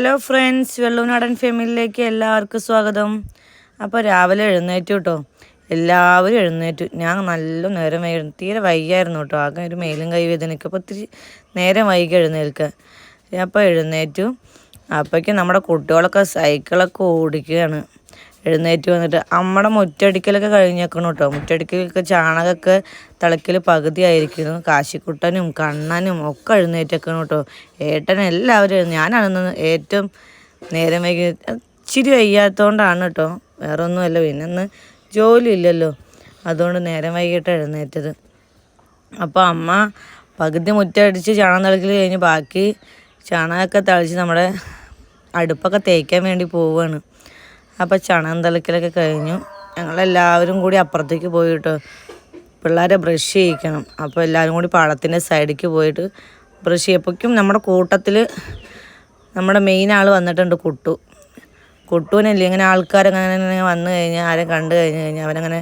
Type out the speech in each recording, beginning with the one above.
Hello friends വെള്ളൂനാടൻ ഫാമിലിയിലേക്ക് എല്ലാവർക്കും സ്വാഗതം. അപ്പോൾ രാവിലെ എഴുന്നേറ്റു കേട്ടോ എല്ലാവരും എഴുന്നേറ്റു. ഞാൻ നല്ല നേരം വൈകി തീരെ വൈകിയായിരുന്നു കേട്ടോ ആകെ ഒരു മേലും കൈ വേദനയ്ക്ക്. അപ്പോൾ ഒത്തിരി നേരം വൈകി എഴുന്നേൽക്കുക അപ്പോൾ എഴുന്നേറ്റു. അപ്പോഴേക്കും നമ്മുടെ കുട്ടികളൊക്കെ സൈക്കിളൊക്കെ ഓടിക്കുകയാണ്. എഴുന്നേറ്റ് വന്നിട്ട് അമ്മയുടെ മുറ്റടിക്കലൊക്കെ കഴിഞ്ഞേക്കണം കേട്ടോ മുറ്റടിക്കലൊക്കെ ചാണകമൊക്കെ തിളക്കിൽ പകുതി ആയിരിക്കുന്നു. കാശിക്കുട്ടനും കണ്ണനും ഒക്കെ എഴുന്നേറ്റേക്കണം കേട്ടോ ഏട്ടൻ എല്ലാവരും ഞാനാണ് ഏറ്റവും നേരം വൈകി ഇച്ചിരി വയ്യാത്തതുകൊണ്ടാണ് കേട്ടോ വേറെ ഒന്നുമല്ല പിന്നെ ഇന്ന് ജോലി ഇല്ലല്ലോ അതുകൊണ്ട് നേരം വൈകിട്ട് എഴുന്നേറ്റത്. അപ്പോൾ അമ്മ പകുതി മുറ്റടിച്ച് ചാണകം തിളക്കൽ കഴിഞ്ഞ് ബാക്കി ചാണകമൊക്കെ തളിച്ച് നമ്മുടെ അടുപ്പൊക്കെ തേക്കാൻ വേണ്ടി പോവുകയാണ് അപ്പോൾ ചണം കഴിഞ്ഞു. ഞങ്ങളെല്ലാവരും കൂടി അപ്പുറത്തേക്ക് പോയിട്ട് പിള്ളേരെ ബ്രഷ് ചെയ്യിക്കണം. അപ്പോൾ എല്ലാവരും കൂടി പാടത്തിന്റെ സൈഡിലേക്ക് പോയിട്ട് ബ്രഷ് ചെയ്യപ്പോഴേക്കും നമ്മുടെ കൂട്ടത്തിൽ നമ്മുടെ മെയിൻ ആൾ വന്നിട്ടുണ്ട് കുട്ടു. കുട്ടുവിനല്ലേ ഇങ്ങനെ ആൾക്കാരങ്ങനെ വന്നു കഴിഞ്ഞാൽ ആരെ കണ്ടു കഴിഞ്ഞ് കഴിഞ്ഞാൽ അവനങ്ങനെ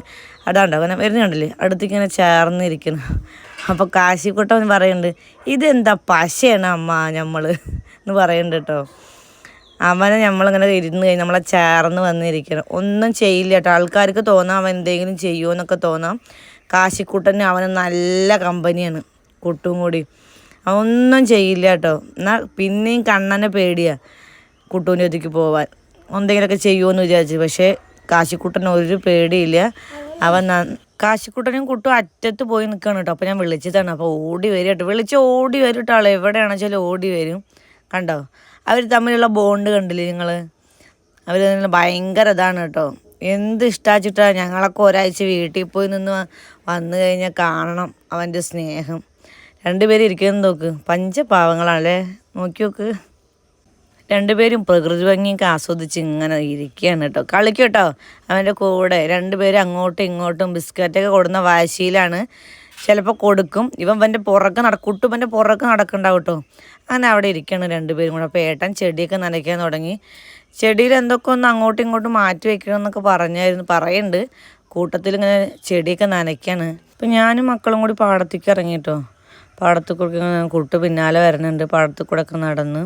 അടാണ്ടോ അങ്ങനെ വരുന്നുണ്ടല്ലേ? അടുത്തേക്ക് ഇങ്ങനെ ചേർന്നിരിക്കുന്നു. അപ്പോൾ കാശിക്കുട്ടൻ പറയുന്നുണ്ട് ഇതെന്താ പശയാണ് അമ്മ നമ്മൾ എന്ന് പറയുന്നുണ്ട് കേട്ടോ. അവനെ നമ്മളിങ്ങനെ ഇരുന്ന് കഴിഞ്ഞ് നമ്മളെ ചേർന്ന് വന്നിരിക്കണം. ഒന്നും ചെയ്യില്ല കേട്ടോ. ആൾക്കാർക്ക് തോന്നാം അവൻ എന്തെങ്കിലും ചെയ്യുമോ എന്നൊക്കെ തോന്നാം. കാശിക്കുട്ടന് അവന് നല്ല കമ്പനിയാണ് കുട്ടും കൂടി. അവനൊന്നും ചെയ്യില്ല കേട്ടോ. എന്നാൽ പിന്നെയും കണ്ണനെ പേടിയാണ് കുട്ടൂന്റെ ഒതുക്കി പോവാൻ. എന്തെങ്കിലുമൊക്കെ ചെയ്യുമെന്ന് വിചാരിച്ചു. പക്ഷേ കാശിക്കുട്ടന് ഒരു പേടിയില്ല. അവൻ കാശിക്കുട്ടനും കുട്ടും അറ്റത്ത് പോയി നിൽക്കുകയാണ് കേട്ടോ. അപ്പോൾ ഞാൻ വിളിച്ചതാണ്. അപ്പോൾ ഓടി വരും കേട്ടോ. വിളിച്ച് ഓടി വരും കേട്ടോ ആൾ എവിടെയാണെന്ന് വെച്ചാൽ ഓടി വരും. കണ്ടോ? അവർ തമ്മിലുള്ള ബോണ്ട് കണ്ടില്ലേ നിങ്ങൾ അവർ ഭയങ്കര ഇതാണ് കേട്ടോ. എന്ത് ഇഷ്ടാച്ചിട്ടാണ് ഞങ്ങളൊക്കെ ഒരാഴ്ച വീട്ടിൽ പോയി നിന്ന് വന്നു കഴിഞ്ഞാൽ കാണണം അവന്റെ സ്നേഹം. രണ്ടുപേരും ഇരിക്കുന്നത് നോക്ക്. പഞ്ചപാവങ്ങളാണല്ലേ? നോക്കി നോക്ക്. രണ്ടുപേരും പ്രകൃതി ഭംഗിയൊക്കെ ആസ്വദിച്ച് ഇങ്ങനെ ഇരിക്കുകയാണ് കേട്ടോ. കളിക്കും കേട്ടോ. അവന്റെ കൂടെ രണ്ടുപേരും അങ്ങോട്ടും ഇങ്ങോട്ടും ബിസ്ക്കറ്റൊക്കെ കൊടുന്ന വാശിയിലാണ് ചിലപ്പോൾ കൊടുക്കും. ഇവൻ ഇവന്റെ പുറക്ക് നട കുട്ടുമ്പന്റെ പുറക്ക് നടക്കുന്നുണ്ടാവും കേട്ടോ അങ്ങനെ അവിടെ ഇരിക്കുകയാണ് രണ്ടുപേരും കൂടെ. അപ്പോൾ ഏട്ടൻ ചെടിയൊക്കെ നനയ്ക്കാൻ തുടങ്ങി. ചെടിയിൽ എന്തൊക്കെ ഒന്ന് അങ്ങോട്ടും ഇങ്ങോട്ടും മാറ്റി വെക്കണമെന്നൊക്കെ പറഞ്ഞായിരുന്നു പറയുന്നുണ്ട് കൂട്ടത്തിൽ ഇങ്ങനെ ചെടിയൊക്കെ നനയ്ക്കാണ്. അപ്പം ഞാനും മക്കളും കൂടി പാടത്തേക്ക് ഇറങ്ങി കേട്ടോ പാടത്ത് കൂടെ കുട്ട് പിന്നാലെ വരുന്നുണ്ട് പാടത്തു കൂടെ ഒക്കെ നടന്ന്.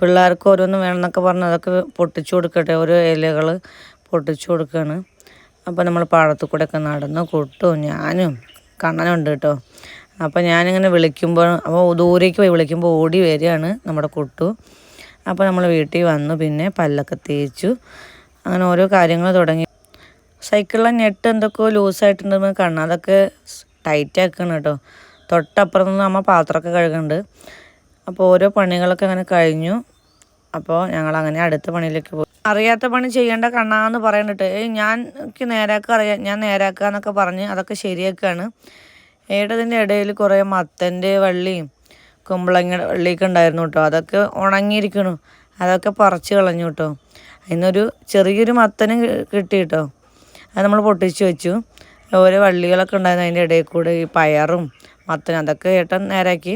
പിള്ളേർക്ക് ഓരോന്ന് വേണമെന്നൊക്കെ പറഞ്ഞ് അതൊക്കെ പൊട്ടിച്ചു കൊടുക്കട്ടെ. ഓരോ ഇലകൾ പൊട്ടിച്ചു കൊടുക്കുകയാണ് അപ്പോൾ നമ്മൾ പാടത്തു കൂടെ ഒക്കെ നടന്ന് കുട്ടും ഞാനും കണ്ണനുണ്ട് കേട്ടോ. അപ്പോൾ ഞാനിങ്ങനെ വിളിക്കുമ്പോൾ അപ്പോൾ ദൂരേക്ക് പോയി വിളിക്കുമ്പോൾ ഓടി വരികയാണ് നമ്മുടെ കുട്ടു. അപ്പോൾ നമ്മൾ വീട്ടിൽ വന്നു പിന്നെ പല്ലൊക്കെ തേച്ചു. അങ്ങനെ ഓരോ കാര്യങ്ങൾ തുടങ്ങി. സൈക്കിളിലെ ഞെട്ട് എന്തൊക്കെയോ ലൂസായിട്ടുണ്ടെന്ന് കാണാം അതൊക്കെ ടൈറ്റ് ആക്കണം കേട്ടോ. തൊട്ടപ്പുറം നിന്ന് അമ്മ പാത്രമൊക്കെ കഴുകുന്നുണ്ട്. അപ്പോൾ ഓരോ പണികളൊക്കെ അങ്ങനെ കഴിഞ്ഞു. അപ്പോൾ ഞങ്ങൾ അങ്ങനെ അടുത്ത പണിയിലേക്ക് പോയി. അറിയാത്ത പണി ചെയ്യേണ്ട കണ്ണാന്ന് പറയണ്ടിട്ട്. ഞാൻ എനിക്ക് നേരാക്കാൻ അറിയാം ഞാൻ നേരാക്കുക എന്നൊക്കെ പറഞ്ഞ് അതൊക്കെ ശരിയാക്കുകയാണ് ഏട്ടതിന്റെ ഇടയിൽ കുറേ മത്തന്റെ വള്ളിയും കുമ്പളങ്ങയുടെ വള്ളിയൊക്കെ ഉണ്ടായിരുന്നു കേട്ടോ. അതൊക്കെ ഉണങ്ങിയിരിക്കണു. അതൊക്കെ പറിച്ച് കളഞ്ഞു കേട്ടോ. അതിനൊരു ചെറിയൊരു മത്തനും കിട്ടി കേട്ടോ. അത് നമ്മൾ പൊട്ടിച്ച് വെച്ചു. ഓരോ വള്ളികളൊക്കെ ഉണ്ടായിരുന്നു അതിന്റെ ഇടയിൽ കൂടെ ഈ പയറും മത്തനും അതൊക്കെ ഏട്ടൻ നേരാക്കി.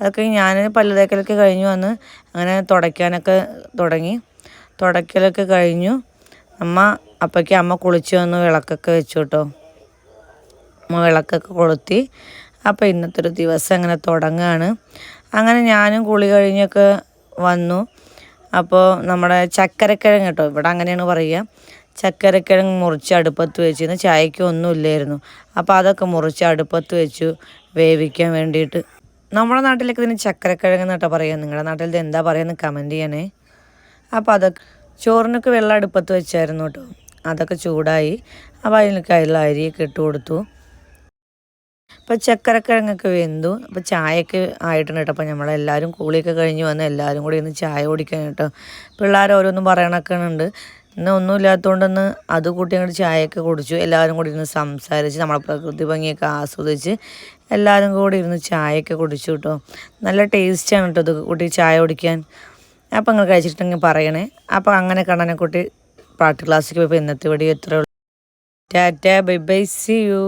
അതൊക്കെ ഞാൻ പല്ലുതേക്കലൊക്കെ കഴിഞ്ഞു വന്ന് അങ്ങനെ തുടയ്ക്കാനൊക്കെ തുടങ്ങി. തുടയ്ക്കലൊക്കെ കഴിഞ്ഞു. അമ്മ അപ്പോഴേക്കും അമ്മ കുളിച്ച് വന്ന് വിളക്കൊക്കെ വെച്ചു കേട്ടോ അമ്മ വിളക്കൊക്കെ കൊളുത്തി. അപ്പോൾ ഇന്നത്തെ ഒരു ദിവസം അങ്ങനെ തുടങ്ങുകയാണ് അങ്ങനെ ഞാനും കുളി കഴിഞ്ഞൊക്കെ വന്നു. അപ്പോൾ നമ്മുടെ ചക്കരക്കിഴങ്ങ് കേട്ടോ ഇവിടെ അങ്ങനെയാണ് പറയുക. ചക്കരക്കിഴങ്ങ് മുറിച്ച് അടുപ്പത്ത് വെച്ചിരുന്നു. ചായക്ക് ഒന്നുമില്ലായിരുന്നു. അപ്പോൾ അതൊക്കെ മുറിച്ച് അടുപ്പത്ത് വെച്ചു വേവിക്കാൻ വേണ്ടിയിട്ട്. നമ്മുടെ നാട്ടിലൊക്കെ ഇതിന് ചക്കരക്കിഴങ്ങ് എന്നിട്ടാണ് പറയുക. നിങ്ങളുടെ നാട്ടിൽ ഇത് എന്താ പറയുന്നത് കമന്റ് ചെയ്യണേ. അപ്പോൾ അതൊക്കെ ചോറിനൊക്കെ വെള്ളം അടുപ്പത്ത് വെച്ചായിരുന്നു കേട്ടോ അതൊക്കെ ചൂടായി. അപ്പോൾ അതിനൊക്കെ അതിലുള്ള അരിയൊക്കെ ഇട്ട് കൊടുത്തു. അപ്പോൾ ചക്കരക്കിഴങ്ങൊക്കെ വെന്തു. അപ്പോൾ ചായയൊക്കെ ആയിട്ടുണ്ട് കേട്ടോ അപ്പോൾ നമ്മളെല്ലാവരും കൂളിയൊക്കെ കഴിഞ്ഞ് വന്ന് എല്ലാവരും കൂടി ഇന്ന് ചായ കുടിക്കാൻ കേട്ടോ പിള്ളേർ ഓരോന്നും പറയണൊക്കെ ഉണ്ട് ഇന്ന് ഒന്നും ഇല്ലാത്തതുകൊണ്ടൊന്ന് അത് കൂട്ടി അങ്ങോട്ട് ചായയൊക്കെ കുടിച്ചു. എല്ലാവരും കൂടി ഇരുന്ന് സംസാരിച്ച് നമ്മളെ പ്രകൃതി ഭംഗിയൊക്കെ ആസ്വദിച്ച് എല്ലാവരും കൂടി ഇരുന്ന് ചായയൊക്കെ കുടിച്ചു കേട്ടോ നല്ല ടേസ്റ്റാണ് കേട്ടോ ഇത് കൂട്ടി ചായ കുടിക്കാൻ. അപ്പോൾ നിങ്ങൾ കഴിച്ചിട്ടുണ്ടെങ്കിൽ പറയണേ. അപ്പോൾ അങ്ങനെ കണ്ണനെ കൂട്ടി പാട്ട് ക്ലാസ്സിക്ക് പോയപ്പോൾ ഇന്നത്തെ വീഡിയോ എത്ര tata bye bye see you